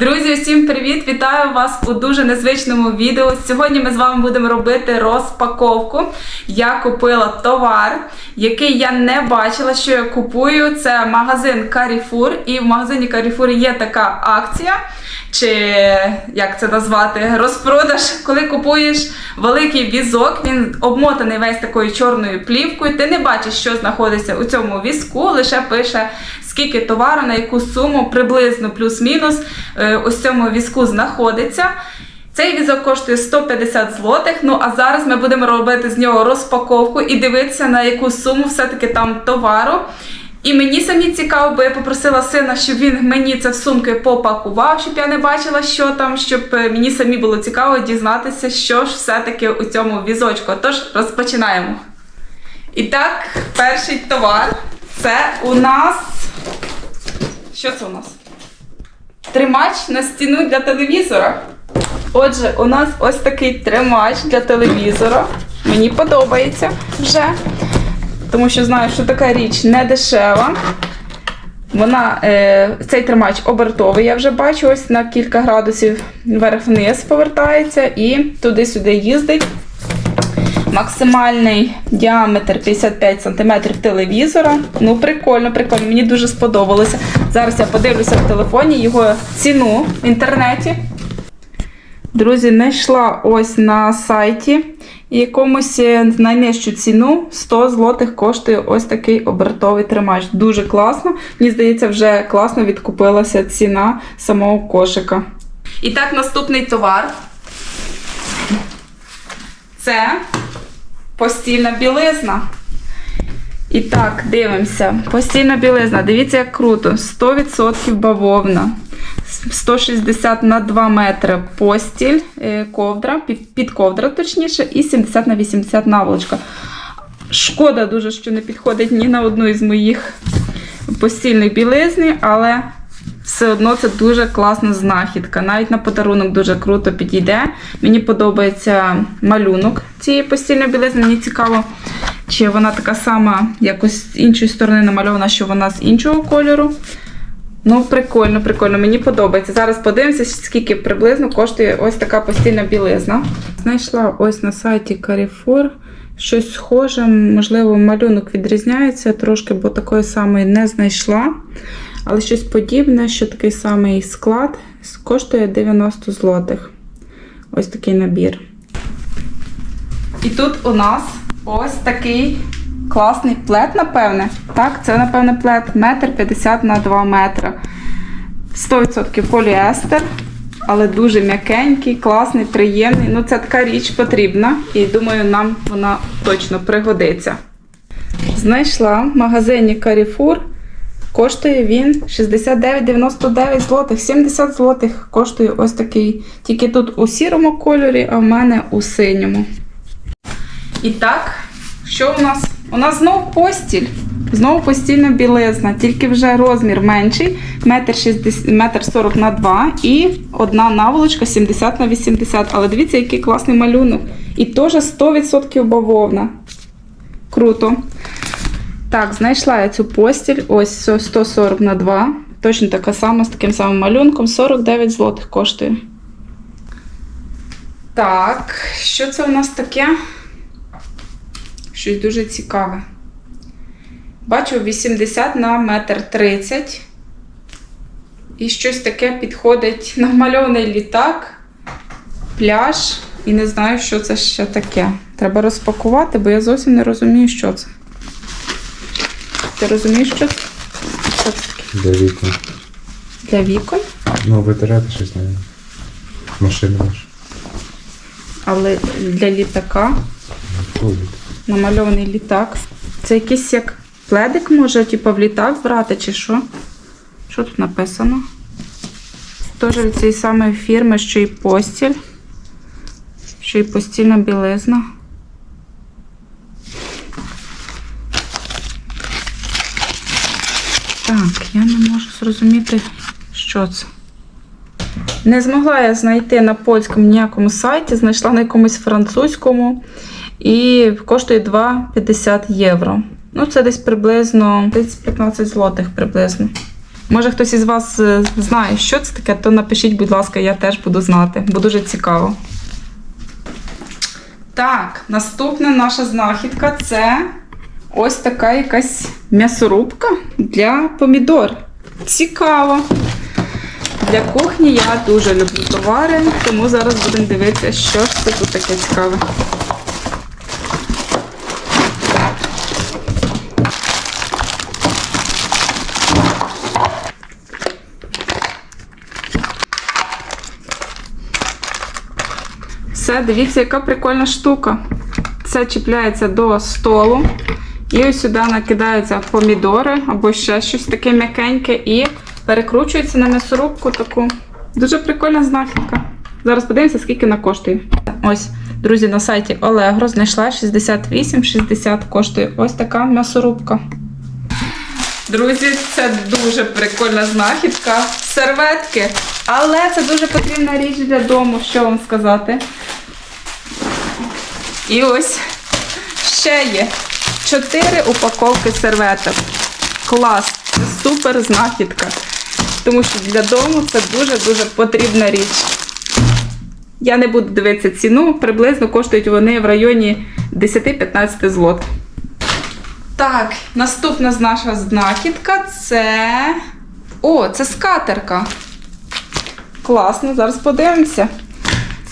Друзі, всім привіт! Вітаю вас у дуже незвичному відео. Сьогодні ми з вами будемо робити розпаковку. Я купила товар, який я не бачила, що я купую. Це магазин Carrefour. І в магазині Carrefour є така акція. Чи як це назвати, розпродаж, коли купуєш великий візок, він обмотаний весь такою чорною плівкою. Ти не бачиш, що знаходиться у цьому візку, лише пише скільки товару, на яку суму, приблизно плюс-мінус е, ось цьому візку знаходиться. Цей візок коштує 150 злотих. Ну а зараз ми будемо робити з нього розпаковку і дивитися, на яку суму все-таки там товару. І мені самі цікаво, бо я попросила сина, щоб він мені це в сумки попакував, щоб я не бачила, що там, щоб е, мені самі було цікаво дізнатися, що ж все-таки у цьому візочку. Тож розпочинаємо. І так, перший товар це у нас. Що це у нас? Тримач на стіну для телевізора. Отже, у нас ось такий тримач для телевізора. Мені подобається вже. Тому що знаю, що така річ не дешева. Вона, е, цей тримач обертовий, я вже бачу, ось на кілька градусів вверх-вниз повертається і туди-сюди їздить. Максимальний діаметр 55 см телевізора. Ну, прикольно, прикольно. Мені дуже сподобалося. Зараз я подивлюся в телефоні його ціну в інтернеті. Друзі, знайшла ось на сайті якомусь е, найнижчу ціну 100 злотих коштує ось такий обертовий тримач. Дуже класно. Мені здається, вже класно відкупилася ціна самого кошика. І так, наступний товар. Це постільна білизна. І так, дивимося. Постільна білизна. Дивіться, як круто. 100% бавовна. 160 на 2 метри постіль, е, ковдра, під, під ковдра точніше, і 70 на 80 наволочка. Шкода дуже, що не підходить ні на одну із моїх постільних білизні, але все одно це дуже класна знахідка. Навіть на подарунок дуже круто підійде. Мені подобається малюнок цієї постільної білизни. Мені цікаво, чи вона така сама, якось з іншої сторони намальована, що вона з іншого кольору. Ну, прикольно, прикольно, мені подобається. Зараз подивимося, скільки приблизно коштує ось така постільна білизна. Знайшла ось на сайті Carrefour щось схоже, можливо, малюнок відрізняється трошки, бо такої самої не знайшла. Але щось подібне, що такий самий склад коштує 90 злотих. Ось такий набір. І тут у нас ось такий класний плед, напевне. Так, це, напевне, плед метр 50 на 2 метри. 100% поліестер, але дуже м'якенький, класний, приємний. Ну, це така річ потрібна, і думаю, нам вона точно пригодиться. Знайшла в магазині Carrefour. Коштує він 69,99 злотих, 70 злотих коштує ось такий. Тільки тут у сірому кольорі, а в мене у синьому. І так, що у нас? У нас знову постіль. Знову постільна білизна, тільки вже розмір менший, метр 60, метр 40 на 2 і одна наволочка 70 на 80. Але дивіться, який класний малюнок. І теж 100% бавовна. Круто. Так, знайшла я цю постіль. Ось 140 на 2. Точно така сама з таким самим малюнком. 49 злотих коштує. Так, що це у нас таке? Щось дуже цікаве. Бачу 80 на метр 30. І щось таке підходить намальований літак, пляж. І не знаю, що це ще таке. Треба розпакувати, бо я зовсім не розумію, що це. Ти розумієш, що це? Що це таке? Для вікон. Для вікон, Ну, витирати щось, навіть. Машини але для літака. Ходить. Намальований літак. Це якийсь як пледик може, типу, в літак брати, чи що? Що тут написано? Теж від цієї самої фірми, що і постіль, що і постільна білизна. Так, я не можу зрозуміти, що це. Не змогла я знайти на польському ніякому сайті, знайшла на якомусь французькому і коштує 2,50 євро. Ну, це десь приблизно 15 злотих приблизно. Може, хтось із вас е, знає, що це таке, то напишіть, будь ласка, я теж буду знати, бо дуже цікаво. Так, наступна наша знахідка це ось така якась м'ясорубка для помідор. Цікаво. Для кухні я дуже люблю товари, тому зараз будемо дивитися, що ж це тут таке цікаве. Все, дивіться, яка прикольна штука. Це чіпляється до столу. І ось сюди накидаються помідори або ще щось таке м'якеньке і перекручується на м'ясорубку таку. Дуже прикольна знахідка. Зараз подивимося, скільки вона коштує. Ось, друзі, на сайті Allegro знайшла 68,60 коштує ось така м'ясорубка. Друзі, це дуже прикольна знахідка. Серветки. Але це дуже потрібна річ для дому, що вам сказати. І ось ще є 4 упаковки серветок. Клас! Це супер знахідка. Тому що для дому це дуже-дуже потрібна річ. Я не буду дивитися ціну, приблизно коштують вони в районі 10-15 злот. Так, наступна з наша знахідка це. О, це скатерка. Класно, зараз подивимося.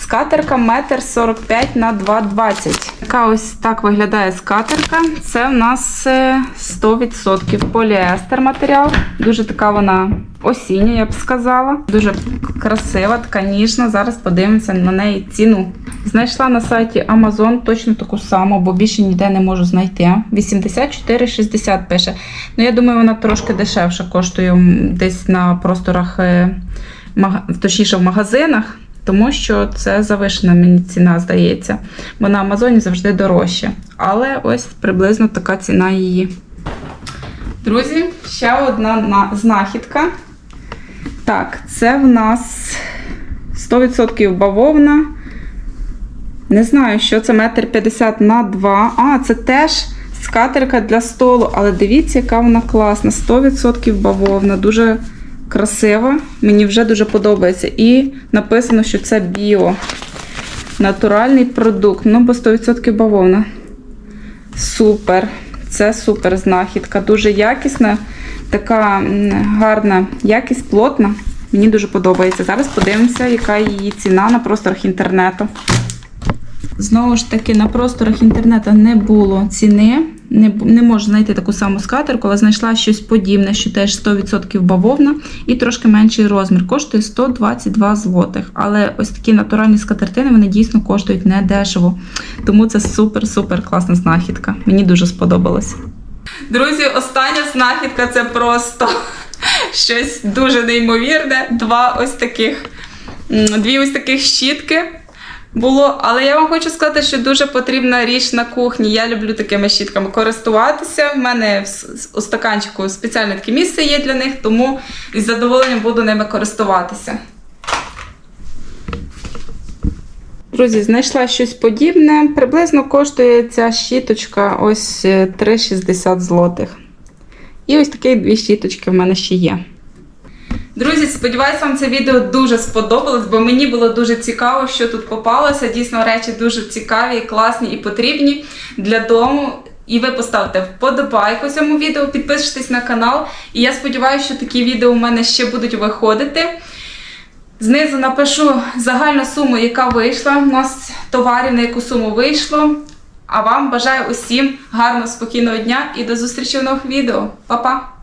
Скатерка 1,45 на 2,20. Така ось так виглядає скатерка. Це в нас е, 100% поліестер матеріал. Дуже така вона осіння, я б сказала. Дуже красива, така. Зараз подивимося на неї ціну. Знайшла на сайті Amazon точно таку саму, бо більше ніде не можу знайти. 84,60 пише. Ну, я думаю, вона трошки дешевше коштує десь на просторах, е, точніше в магазинах. Тому що це завишена мені ціна, здається. Бо на Амазоні завжди дорожче. Але ось приблизно така ціна її. Друзі, ще одна знахідка. Так, це в нас 100% бавовна. Не знаю, що це метр 50 на 2. А, це теж скатерка для столу. Але дивіться, яка вона класна. 100% бавовна. Дуже красива. Мені вже дуже подобається. І написано, що це біо. Натуральний продукт. Ну, бо 100% бавовна. Супер. Це супер знахідка. Дуже якісна, така гарна якість, плотна. Мені дуже подобається. Зараз подивимося, яка її ціна на просторах інтернету. Знову ж таки, на просторах інтернету не було ціни. Не, не можу знайти таку саму скатерку, але знайшла щось подібне, що теж 100% бавовна і трошки менший розмір. Коштує 122 злотих. Але ось такі натуральні скатертини вони дійсно коштують недешево. Тому це супер-супер класна знахідка. Мені дуже сподобалось. Друзі, остання знахідка це просто щось дуже неймовірне. Два ось таких, дві ось таких щітки було. Але я вам хочу сказати, що дуже потрібна річ на кухні. Я люблю такими щітками користуватися. В мене у стаканчику спеціальне таке місце є для них, тому із задоволенням буду ними користуватися. Друзі, знайшла щось подібне. Приблизно коштує ця щіточка ось е, 3,60 злотих. І ось такі дві щіточки в мене ще є. Друзі, сподіваюся, вам це відео дуже сподобалось, бо мені було дуже цікаво, що тут попалося. Дійсно, речі дуже цікаві, класні і потрібні для дому. І ви поставте вподобайку цьому відео, підпишитесь на канал. І я сподіваюся, що такі відео у мене ще будуть виходити. Знизу напишу загальну суму, яка вийшла. У нас товарів, на яку суму вийшло. А вам бажаю усім гарного, спокійного дня і до зустрічі в нових відео. Па-па!